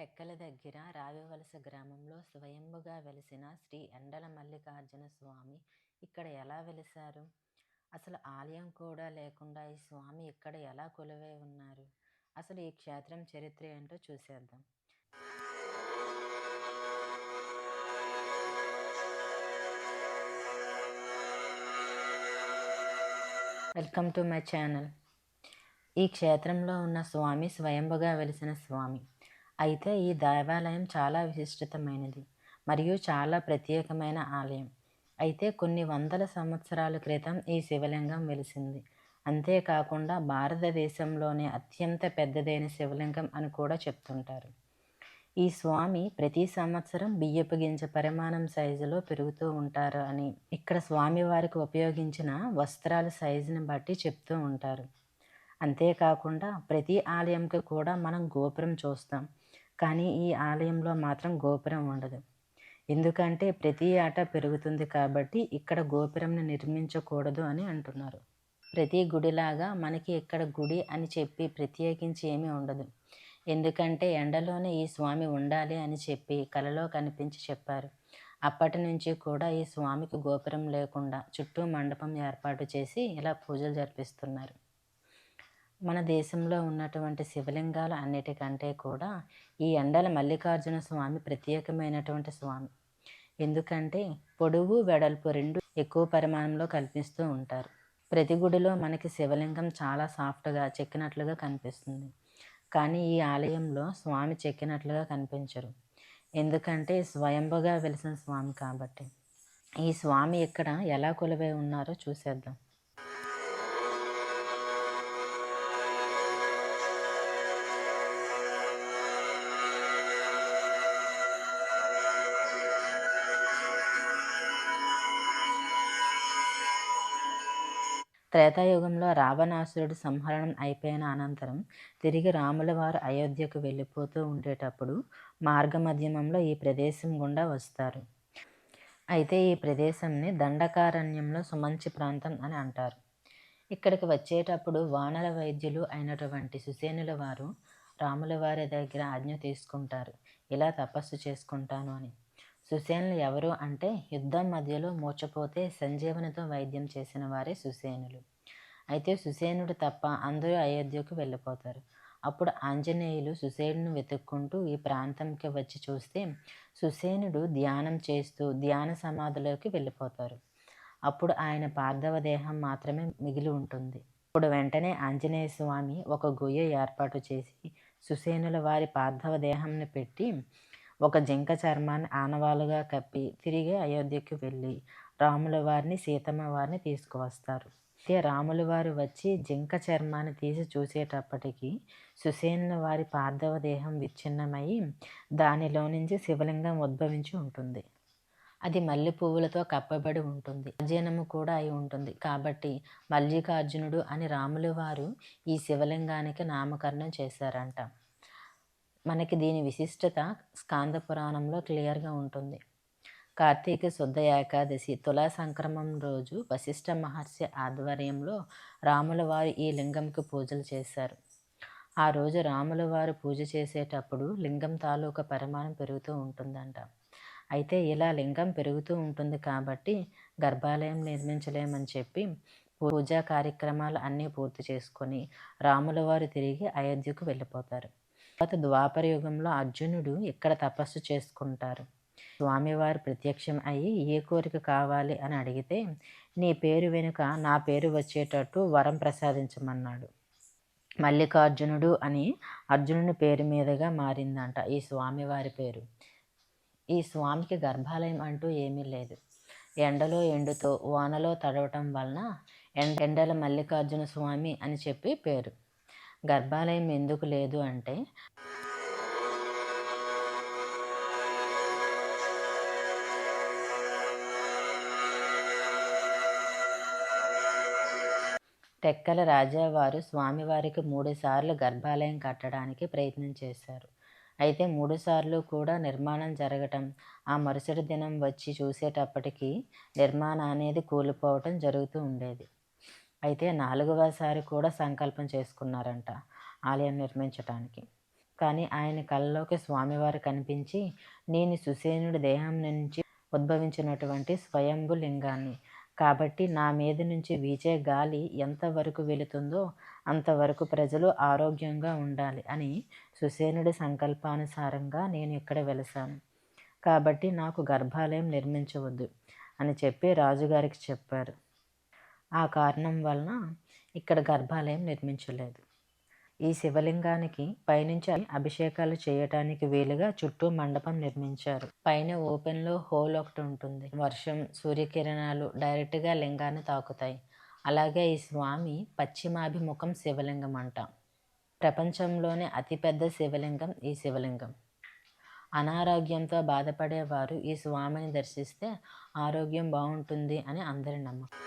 టెక్కల దగ్గర రావివలస గ్రామంలో స్వయంభుగా వెలిసిన శ్రీ ఎండల మల్లికార్జున స్వామి ఇక్కడ ఎలా వెలిశారు? అసలు ఆలయం కూడా లేకుండా ఈ స్వామి ఇక్కడ ఎలా కొలువై ఉన్నారు? అసలు ఈ క్షేత్రం చరిత్ర ఏంటో చూసేద్దాం. Welcome to my channel. ఈ క్షేత్రంలో ఉన్న స్వామి స్వయంభుగా వెలిసిన స్వామి. అయితే ఈ దేవాలయం చాలా విశిష్టమైనది మరియు చాలా ప్రత్యేకమైన ఆలయం. అయితే కొన్ని వందల సంవత్సరాల క్రితం ఈ శివలింగం వెలిసింది. అంతేకాకుండా భారతదేశంలోనే అత్యంత పెద్దదైన శివలింగం అని కూడా చెప్తుంటారు. ఈ స్వామి ప్రతి సంవత్సరం బియ్యపు గింజ పరిమాణం సైజులో పెరుగుతూ ఉంటారు అని ఇక్కడ స్వామివారికి ఉపయోగించిన వస్త్రాల సైజుని బట్టి చెప్తూ ఉంటారు. అంతేకాకుండా ప్రతి ఆలయంకి కూడా మనం గోపురం చూస్తాం. కానీ ఈ ఆలయంలో మాత్రం గోపురం ఉండదు. ఎందుకంటే ప్రతి ఆట పెరుగుతుంది కాబట్టి ఇక్కడ గోపురంని నిర్మించకూడదు అని అంటున్నారు. ప్రతి గుడిలాగా మనకి ఇక్కడ గుడి అని చెప్పి ప్రత్యేకించి ఏమీ ఉండదు. ఎందుకంటే ఎండలోనే ఈ స్వామి ఉండాలి అని చెప్పి కలలో కనిపించి చెప్పారు. అప్పటి నుంచి కూడా ఈ స్వామికి గోపురం లేకుండా చుట్టూ మండపం ఏర్పాటు చేసి ఇలా పూజలు జరిపిస్తున్నారు. మన దేశంలో ఉన్నటువంటి శివలింగాలు అన్నిటికంటే కూడా ఈ ఎండల మల్లికార్జున స్వామి ప్రత్యేకమైనటువంటి స్వామి. ఎందుకంటే పొడవు వెడల్పు రెండు ఎక్కువ పరిమాణంలో కల్పిస్తూ ఉంటారు. ప్రతి గుడిలో మనకి శివలింగం చాలా సాఫ్ట్గా చెక్కినట్లుగా కనిపిస్తుంది. కానీ ఈ ఆలయంలో స్వామి చెక్కినట్లుగా కనిపించరు. ఎందుకంటే స్వయంభుగా వెలిసిన స్వామి కాబట్టి. ఈ స్వామి ఇక్కడ ఎలా కొలువై ఉన్నారో చూసేద్దాం. త్రేతాయుగంలో రావణాసురుడు సంహరణం అయిపోయిన అనంతరం తిరిగి రాముల వారు అయోధ్యకు వెళ్ళిపోతూ ఉండేటప్పుడు మార్గమధ్యమంలో ఈ ప్రదేశం గుండా వస్తారు. అయితే ఈ ప్రదేశంని దండకారణ్యంలో సుమంచి ప్రాంతం అని అంటారు. ఇక్కడికి వచ్చేటప్పుడు వానల వైద్యులు అయినటువంటి సుసేనుల వారు రాముల వారి దగ్గర ఆజ్ఞ తీసుకుంటారు. ఇలా తపస్సు చేసుకుంటాను అని. సుసేనులు ఎవరు అంటే యుద్ధం మధ్యలో మూర్చపోతే సంజీవనితో వైద్యం చేసిన వారే సుసేనులు. అయితే సుసేనుడు తప్ప అందరూ అయోధ్యకు వెళ్ళిపోతారు. అప్పుడు ఆంజనేయులు సుసేనుని వెతుక్కుంటూ ఈ ప్రాంతంకి వచ్చి చూస్తే సుసేనుడు ధ్యానం చేస్తూ ధ్యాన సమాధిలోకి వెళ్ళిపోతారు. అప్పుడు ఆయన పార్థవ దేహం మాత్రమే మిగిలి ఉంటుంది. ఇప్పుడు వెంటనే ఆంజనేయ స్వామి ఒక గుయ్య ఏర్పాటు చేసి సుసేనుల వారి పార్థవ దేహంని పెట్టి ఒక జింక చర్మాన్ని ఆనవాలుగా కప్పి తిరిగి అయోధ్యకు వెళ్ళి రాముల వారిని సీతమ్మ వారిని తీసుకువస్తారు. అయితే రాముల వారు వచ్చి జింక చర్మాన్ని తీసి చూసేటప్పటికి సుసేనుల వారి పార్థవ దేహం విచ్ఛిన్నమై దానిలో నుంచి శివలింగం ఉద్భవించి ఉంటుంది. అది మల్లె పువ్వులతో కప్పబడి ఉంటుంది. అజీనము కూడా అయి ఉంటుంది. కాబట్టి మల్లికార్జునుడు అని రాముల వారు ఈ శివలింగానికి నామకరణం చేశారంట. మనకి దీని విశిష్టత స్కాంద పురాణంలో క్లియర్గా ఉంటుంది. కార్తీక శుద్ధ ఏకాదశి తులా సంక్రమం రోజు వశిష్ఠ మహర్షి ఆధ్వర్యంలో రాముల వారు ఈ లింగంకి పూజలు చేశారు. ఆ రోజు రాముల వారు పూజ చేసేటప్పుడు లింగం తాలూకా పరిమాణం పెరుగుతూ ఉంటుందంట. అయితే ఇలా లింగం పెరుగుతూ ఉంటుంది కాబట్టి గర్భాలయం నిర్మించలేమని చెప్పి పూజా కార్యక్రమాలు అన్నీ పూర్తి చేసుకొని రాముల వారు తిరిగి అయోధ్యకు వెళ్ళిపోతారు. తర్వాత ద్వాపర యుగంలో అర్జునుడు ఇక్కడ తపస్సు చేసుకుంటారు? స్వామివారు ప్రత్యక్షం అయ్యి ఏ కోరిక కావాలి అని అడిగితే నీ పేరు వెనుక నా పేరు వచ్చేటట్టు వరం ప్రసాదించమన్నాడు. మల్లికార్జునుడు అని అర్జునుని పేరు మీదుగా మారిందంట ఈ స్వామివారి పేరు. ఈ స్వామికి గర్భాలయం అంటూ ఏమీ లేదు. ఎండలో ఎండుతో వానలో తడవటం వలన ఎండ ఎండల మల్లికార్జున స్వామి అని చెప్పి పేరు. గర్భాలయం ఎందుకు లేదు అంటే టెక్కల రాజావారు స్వామివారికి మూడుసార్లు గర్భాలయం కట్టడానికి ప్రయత్నం చేశారు. అయితే మూడుసార్లు కూడా నిర్మాణం జరగటం ఆ మరుసటి దినం వచ్చి చూసేటప్పటికీ నిర్మాణం అనేది కూలిపోవటం జరుగుతూ ఉండేది. అయితే నాలుగవసారి కూడా సంకల్పం చేసుకున్నారంట ఆలయం నిర్మించటానికి. కానీ ఆయన కళ్ళలోకి స్వామివారు కనిపించి నేను సుసేనుడి దేహం నుంచి ఉద్భవించినటువంటి స్వయంభు లింగాన్ని కాబట్టి నా మీద నుంచి వీచే గాలి ఎంతవరకు వెళుతుందో అంతవరకు ప్రజలు ఆరోగ్యంగా ఉండాలి అని సుసేనుడి సంకల్పానుసారంగా నేను ఇక్కడ వెలసాను. కాబట్టి నాకు గర్భాలయం నిర్మించవద్దు అని చెప్పి రాజుగారికి చెప్పారు. ఆ కారణం వలన ఇక్కడ గర్భాలయం నిర్మించలేదు. ఈ శివలింగానికి పైనుంచి అభిషేకాలు చేయటానికి వీలుగా చుట్టూ మండపం నిర్మించారు. పైన ఓపెన్లో హోల్ ఒకటి ఉంటుంది. వర్షం సూర్యకిరణాలు డైరెక్ట్గా లింగాన్ని తాకుతాయి. అలాగే ఈ స్వామి పశ్చిమాభిముఖం శివలింగం అంట. ప్రపంచంలోనే అతిపెద్ద శివలింగం ఈ శివలింగం. అనారోగ్యంతో బాధపడేవారు ఈ స్వామిని దర్శిస్తే ఆరోగ్యం బాగుంటుంది అని అందరి నమ్మకం.